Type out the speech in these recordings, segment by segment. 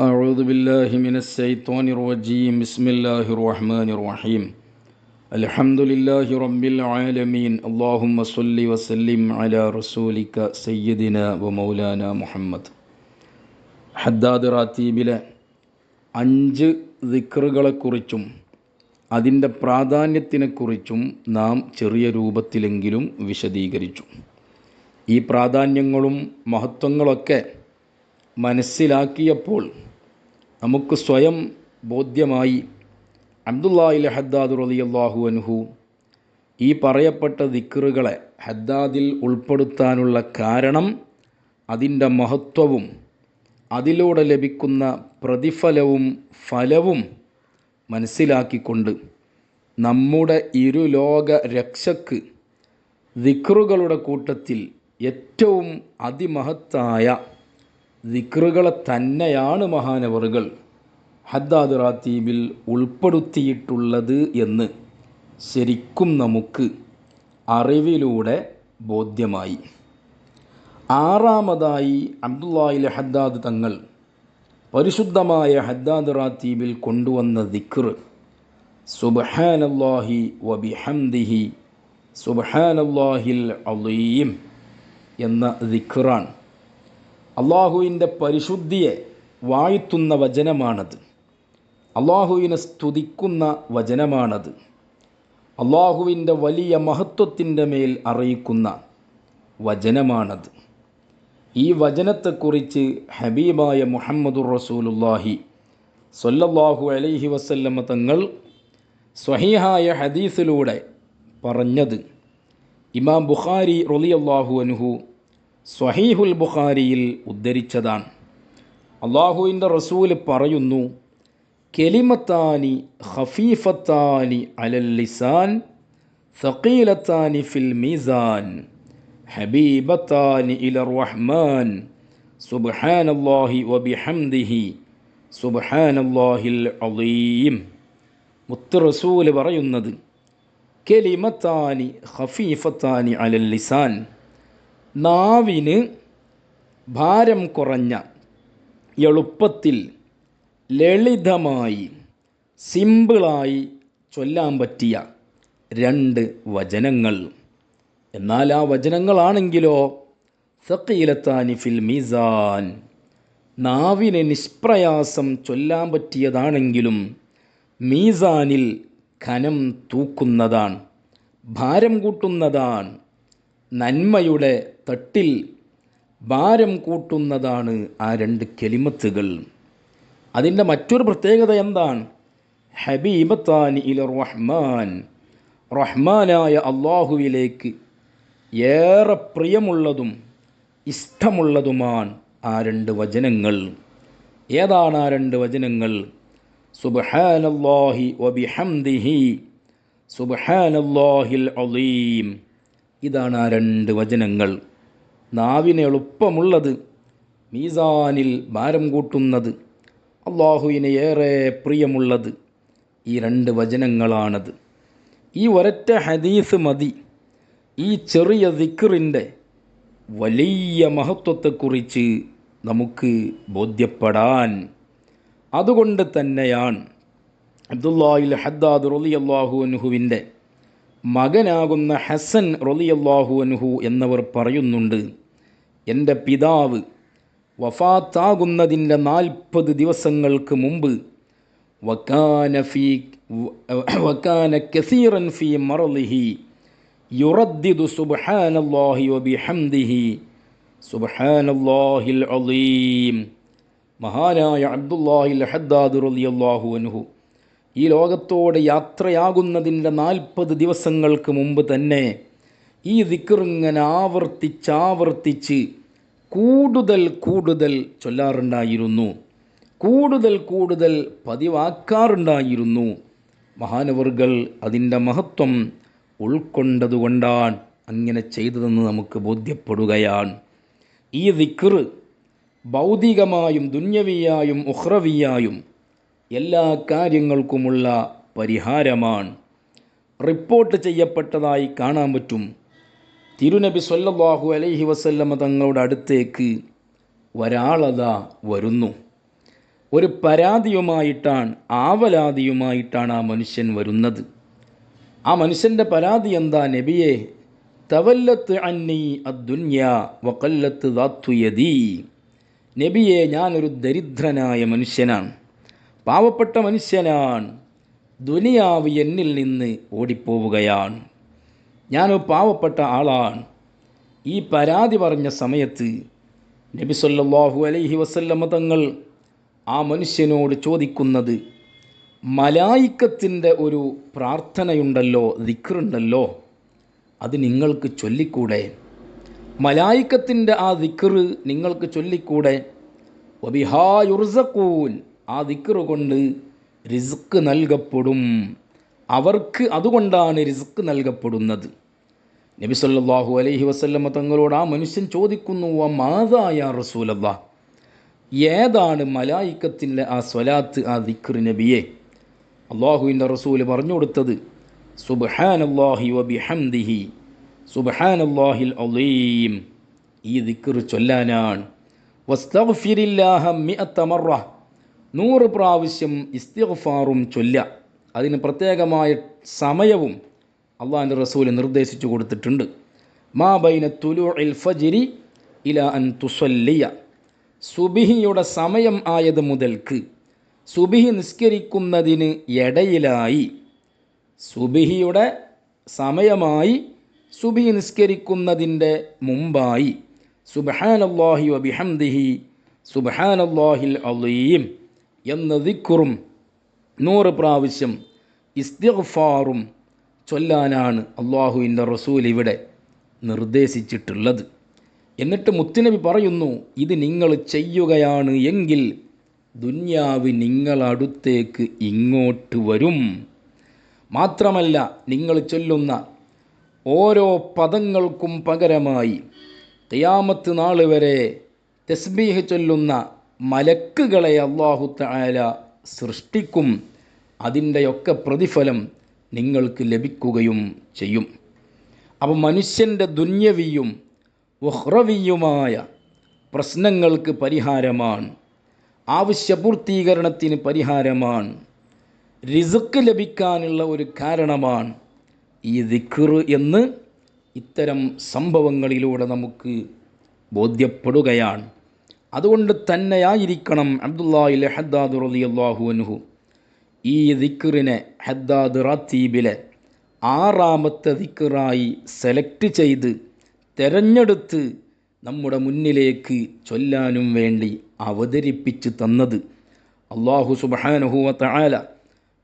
أعوذ بالله من الشيطان الرجيم بسم الله الرحمن الرحيم الحمد لله رب العالمين اللهم صل وسلم على رسولك سيدنا ومولانا محمد ഹദ്ദാദ് റാത്തീബിലെ അഞ്ച് ദിക്റുകളെക്കുറിച്ചും അതിൻ്റെ പ്രാധാന്യത്തിനെക്കുറിച്ചും നാം ചെറിയ രൂപത്തിലെങ്കിലും വിശദീകരിച്ചു ഈ പ്രാധാന്യങ്ങളും മഹത്വങ്ങളൊക്കെ മനസ്സിലാക്കിയപ്പോൾ നമുക്ക് സ്വയം ബോധ്യമായി അബ്ദുല്ലാഹിൽ ഹദ്ദാദ് റളിയല്ലാഹു അൻഹു ഈ പറയപ്പെട്ട ദിക്കറുകളെ ഹദ്ദാദിൽ ഉൾപ്പെടുത്താനുള്ള കാരണം അതിന്റെ മഹത്വവും അതിലൂടെ ലഭിക്കുന്ന പ്രതിഫലവും ഫലവും മനസ്സിലാക്കിക്കൊണ്ട് നമ്മുടെ ഇരുലോക രക്ഷക്ക് ദിക്റുകളുടെ കൂട്ടത്തിൽ ഏറ്റവും അതിമഹത്തായ ദിക്റുകളെ തന്നെയാണ് മഹാനവറുകൾ. ഹദ്ദാദ് റാത്തീബിൽ ഉൾപ്പെടുത്തിയിട്ടുള്ളത് എന്ന് ശരിക്കും നമുക്ക് അറിവിലൂടെ ബോധ്യമായി. ആറാമതായി അബ്ദുല്ലാഹി ഹദ്ദാദ് തങ്ങൾ പരിശുദ്ധമായ ഹദ്ദാദ് റാത്തീബിൽ കൊണ്ടുവന്ന ദിക്ർ സുബഹാനല്ലാഹി വബിഹംദിഹി സുബഹാനല്ലാഹിൽ അലീം എന്ന ദിക്റാണ്. അള്ളാഹുവിന്റെ പരിശുദ്ധിയെ വാഴ്ത്തുന്ന വചനമാണത്. അള്ളാഹുവിനെ സ്തുതിക്കുന്ന വചനമാണത്. അള്ളാഹുവിന്റെ വലിയ മഹത്വത്തിന്റെ മേൽ അറിയിക്കുന്ന വചനമാണത്. ഈ വചനത്തെക്കുറിച്ച് ഹബീബായ മുഹമ്മദുർ റസൂലുല്ലാഹി സൊല്ലാഹു അലൈഹി വസല്ലമ തങ്ങൾ സ്വഹീഹായ ഹദീസിലൂടെ പറഞ്ഞത്. ഇമാം ബുഖാരി റളിയല്ലാഹു അൻഹു സ്വഹീഹുൽ ബുഖാരിയിൽ ഉദ്ധരിച്ചതാണ്. അള്ളാഹുവിന്റെ റസൂൽ പറയുന്നു കെലിമത്താനി ഹഫീഫത്താനി അലൽ ലിസാൻ സഖീലത്താനി ഫിൽ മീസാൻ ഹബീബത്താനി ഇല റഹ്മാൻ സുബ്ഹാനല്ലാഹി വബിഹംദിഹി സുബ്ഹാനല്ലാഹിൽ അലീം മുത്ത് റസൂൽ പറയുന്നത് കെലിമത്താനി ഖഫീഫത്താനി അലൽ ലിസാൻ നാവിന് ഭാരം കുറഞ്ഞ എളുപ്പത്തിൽ ലളിതമായി സിമ്പിളായി ചൊല്ലാൻ പറ്റിയ രണ്ട് വചനങ്ങൾ. എന്നാൽ ആ വചനങ്ങളാണെങ്കിലോ? സക്കീലത്താനി ഫിൽ മീസാൻ. നാവിന് നിഷ്പ്രയാസം ചൊല്ലാൻ പറ്റിയതാണെങ്കിലും മീസാനിൽ ഖനം തൂക്കുന്നതാണ് ഭാരം കൂട്ടുന്നതാണ് നന്മയുടെ തട്ടിൽ ഭാരം കൂട്ടുന്നതാണ് ആ രണ്ട് കെലിമത്തുകൾ. അതിന്റെ മറ്റൊരു പ്രത്യേകത എന്താണ്? ഹബീബത്താൻ ഇല റഹ്മാൻ. റഹ്മാനായ അള്ളാഹുവിലേക്ക് ഏറെ പ്രിയമുള്ളതും ഇഷ്ടമുള്ളതുമാണ് ആ രണ്ട് വചനങ്ങൾ. ഏതാണ് ആ രണ്ട് വചനങ്ങൾ? സുബ്ഹാനല്ലാഹി വബിഹംദിഹി സുബ്ഹാനല്ലാഹിൽ അലീം ഇതാണ് ആ രണ്ട് വചനങ്ങൾ. നാവിന് എളുപ്പമുള്ളത് മീസാനിൽ ഭാരം കൂട്ടുന്നത് അള്ളാഹുവിന് ഏറെ പ്രിയമുള്ളത് ഈ രണ്ട് വചനങ്ങളാണത്. ഈ ഒരൊറ്റ ഹദീസ് മതി. ഈ ചെറിയ ദിക്കറിന്റെ വലിയ മഹത്വത്തെക്കുറിച്ച് നമുക്ക് ബോധ്യപ്പെടാൻ. അതുകൊണ്ട് തന്നെയാണ് അബ്ദുല്ലാഹിൽ ഹദ്ദാദ് റലി അള്ളാഹു അനുഹുവിന്റെ മകനാകുന്ന ഹസൻ റൊലിയല്ലാഹു അൻഹു എന്നവർ പറയുന്നുണ്ട് എന്റെ പിതാവ് വഫാത്താകുന്നതിന്റെ നാൽപ്പത് ദിവസങ്ങൾക്ക് മുമ്പ് വക്കാന ഫീ വക്കാന കസീറൻ ഫീ മറലിഹി യുറദ്ദിദു സുബ്ഹാനല്ലാഹി വബിഹംദിഹി സുബ്ഹാനല്ലാഹിൽ അലീം. മഹാനായ അബ്ദുല്ലാഹിൽ ഹദ്ദാദ് റളിയല്ലാഹു അൻഹു ഈ ലോകത്തോട് യാത്രയാകുന്നതിന്റെ നാൽപ്പത് ദിവസങ്ങൾക്ക് മുമ്പ് തന്നെ ഈ ദിക്കറിങ്ങനെ ആവർത്തിച്ചാവർത്തിച്ച് കൂടുതൽ കൂടുതൽ ചൊല്ലാറുണ്ടായിരുന്നു. കൂടുതൽ കൂടുതൽ പതിവാക്കാറുണ്ടായിരുന്നു. മഹാനവർകൾ അതിന്റെ മഹത്വം ഉൾക്കൊണ്ടതുകൊണ്ടാണ് അങ്ങനെ ചെയ്തതെന്ന് നമുക്ക് ബോധ്യപ്പെടുകയാണ്. ഈ ദിക്കർ ഭൗതികമായും ദുന്യവിയായും ഉഹ്രവിയായും എല്ലാ കാര്യങ്ങൾക്കുമുള്ള പരിഹാരമാണ്. റിപ്പോർട്ട് ചെയ്യപ്പെട്ടതായി കാണാൻ പറ്റും. തിരുനബി സ്വല്ലാഹു അലൈഹി വസല്ലമ തങ്ങളുടെ അടുത്തേക്ക് ഒരാളത വരുന്നു. ഒരു പരാതിയുമായിട്ടാണ് ആവലാതിയുമായിട്ടാണ് ആ മനുഷ്യൻ വരുന്നത്. ആ മനുഷ്യന്റെ പരാതി എന്താ നബിയെ? തവല്ലത്ത് അന്നി അദ്ദുന്യ വക്കല്ലത്ത് ദാത്തുയതി നബിയെ ഞാനൊരു ദരിദ്രനായ മനുഷ്യനാണ്. പാവപ്പെട്ട മനുഷ്യനാണ്. ദുനിയാവ് എന്നിൽ നിന്ന് ഓടിപ്പോവുകയാണ്. ഞാനൊരു പാവപ്പെട്ട ആളാണ്. ഈ പരാതി പറഞ്ഞ സമയത്ത് നബി സല്ലല്ലാഹു അലൈഹി വസല്ലമ തങ്ങൾ ആ മനുഷ്യനോട് ചോദിക്കുന്നത് മലായിക്കത്തിന്റെ ഒരു പ്രാർത്ഥനയുണ്ടല്ലോ ദിക്റുണ്ടല്ലോ അത് നിങ്ങൾക്ക് ചൊല്ലിക്കൂടെ? മലായിക്കത്തിന്റെ ആ ദിക്റ് നിങ്ങൾക്ക് ചൊല്ലിക്കൂടെ? വബിഹായുർസക്കൂൻ ആ ദിക്റ് കൊണ്ട് റിസ്ക് നൽകപ്പെടും. അവർക്ക് അതുകൊണ്ടാണ് റിസ്ക് നൽകപ്പെടുന്നത്. നബി സല്ലാഹു അലൈഹി വസ്ല്ലമ്മ തങ്ങളോട് ആ മനുഷ്യൻ ചോദിക്കുന്നു മാതായ റസൂലല്ല? ഏതാണ് മലായിക്കത്തിന്റെ ആ സ്വലാത്ത് ആ ദിക്ർ നബിയെ? അള്ളാഹുവിന്റെ റസൂൽ പറഞ്ഞു കൊടുത്തത് സുബ്ഹാനല്ലാഹി വബിഹംദിഹി സുബ്ഹാനല്ലാഹിൽ അലീം. ഈ ദിക്ർ ചൊല്ലാനാണ്. വസ്തഗ്ഫിരില്ലാഹ മിഅത്ത മറ നൂറ് പ്രാവശ്യം ഇസ്തിഗ്ഫാറും ചൊല്ല അതിന് പ്രത്യേകമായ സമയവും അള്ളാഹിന്റെ റസൂൽ നിർദ്ദേശിച്ചു കൊടുത്തിട്ടുണ്ട്. മാ ബൈന തുലൂഇൽ ഫജ്രി ഇല അൻ തുസല്ലിയ. സുബിഹിയുടെ സമയം ആയത് മുതൽക്ക് സുബിഹി നിസ്കരിക്കുന്നതിന് ഇടയിലായി. സുബിഹിയുടെ സമയമായി സുബിഹി നിസ്കരിക്കുന്നതിന്റെ മുമ്പായി. സുബഹാനല്ലാഹി വബിഹംദിഹി സുബഹാനല്ലാഹിൽ അലീം. എന്ന ദിക്കുറും നൂറ് പ്രാവശ്യം ഇസ്തിഗ്ഫാറും ചൊല്ലാനാണ് അള്ളാഹുവിന്റെ റസൂൽ ഇവിടെ നിർദ്ദേശിച്ചിട്ടുള്ളത്. എന്നിട്ട് മുത്തുനബി പറയുന്നു ഇത് നിങ്ങൾ ചെയ്യുകയാണ് എങ്കിൽ ദുന്യാവ് നിങ്ങളടുത്തേക്ക് ഇങ്ങോട്ട് വരും. മാത്രമല്ല നിങ്ങൾ ചൊല്ലുന്ന ഓരോ പദങ്ങൾക്കും പകരമായി തെയ്യാമത്ത് നാൾ വരെ തസ്ബീഹ് ചൊല്ലുന്ന മലക്കുകളെ അള്ളാഹു തആല സൃഷ്ടിക്കും അതിന്റെയൊക്കെ പ്രതിഫലം നിങ്ങൾക്ക് ലഭിക്കുകയും ചെയ്യും. അപ്പം മനുഷ്യന്റെ ദുന്യവിയും ഉഹ്റവിയുമായ പ്രശ്നങ്ങൾക്ക് പരിഹാരമാണ് ആവശ്യപൂർത്തീകരണത്തിന് പരിഹാരമാണ് റിസുക്ക് ലഭിക്കാനുള്ള ഒരു കാരണമാണ് ഈ ദിക്ർ എന്ന് ഇത്തരം സംഭവങ്ങളിലൂടെ നമുക്ക് ബോധ്യപ്പെടുകയാണ്. അതുകൊണ്ട് തന്നെയായിരിക്കണം അബ്ദുല്ലാഹിലെ ഹദ്ദാദ് റളിയല്ലാഹു അനുഹു ഈ ദിക്കറിനെ ഹദ്ദാദ് റാത്തീബിലെ ആറാമത്തെ ദിക്കറായി സെലക്ട് ചെയ്ത് തിരഞ്ഞെടുത്ത് നമ്മുടെ മുന്നിലേക്ക് ചൊല്ലാനും വേണ്ടി അവതരിപ്പിച്ച് തന്നത്. അള്ളാഹു സുബാനുഹുവ തആല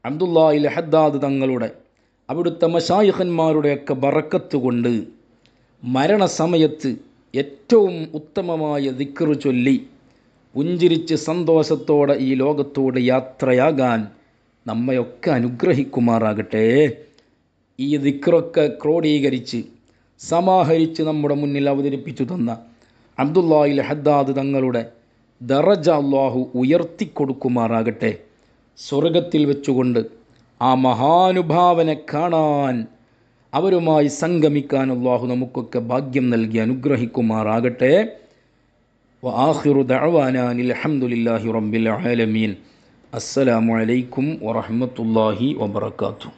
അബ്ദുല്ലാഹിൽ ഹദ്ദാദ് തങ്ങളുടെ അവിടുത്തെ മഷായിഖന്മാരുടെയൊക്കെ ബറക്കത്ത് കൊണ്ട് മരണസമയത്ത് ഏറ്റവും ഉത്തമമായ ദിക്റു ചൊല്ലി പുഞ്ചിരിച്ച് സന്തോഷത്തോടെ ഈ ലോകത്തോട് യാത്രയാകാൻ നമ്മയൊക്കെ അനുഗ്രഹിക്കുമാറാകട്ടെ. ഈ ദിക്റൊക്കെ ക്രോഡീകരിച്ച് സമാഹരിച്ച് നമ്മുടെ മുന്നിൽ അവതരിപ്പിച്ചു തന്ന അബ്ദുല്ലാഹിൽ ഹദ്ദാദ് തങ്ങളുടെ ദറജ അള്ളാഹു ഉയർത്തിക്കൊടുക്കുമാറാകട്ടെ. സ്വർഗത്തിൽ വെച്ചുകൊണ്ട് ആ മഹാനുഭാവനെ കാണാൻ അവരുമായി സംഗമിക്കാൻ അള്ളാഹു നമുക്കൊക്കെ ഭാഗ്യം നൽകി അനുഗ്രഹിക്കുമാറാകട്ടെ വആഖിറു ദഅവാനാ അൽഹംദുലില്ലാഹി റബ്ബിൽ ആലമീൻ അസ്സലാമു അലൈക്കും വറഹ്മത്തുള്ളാഹി വബറകാതുഹു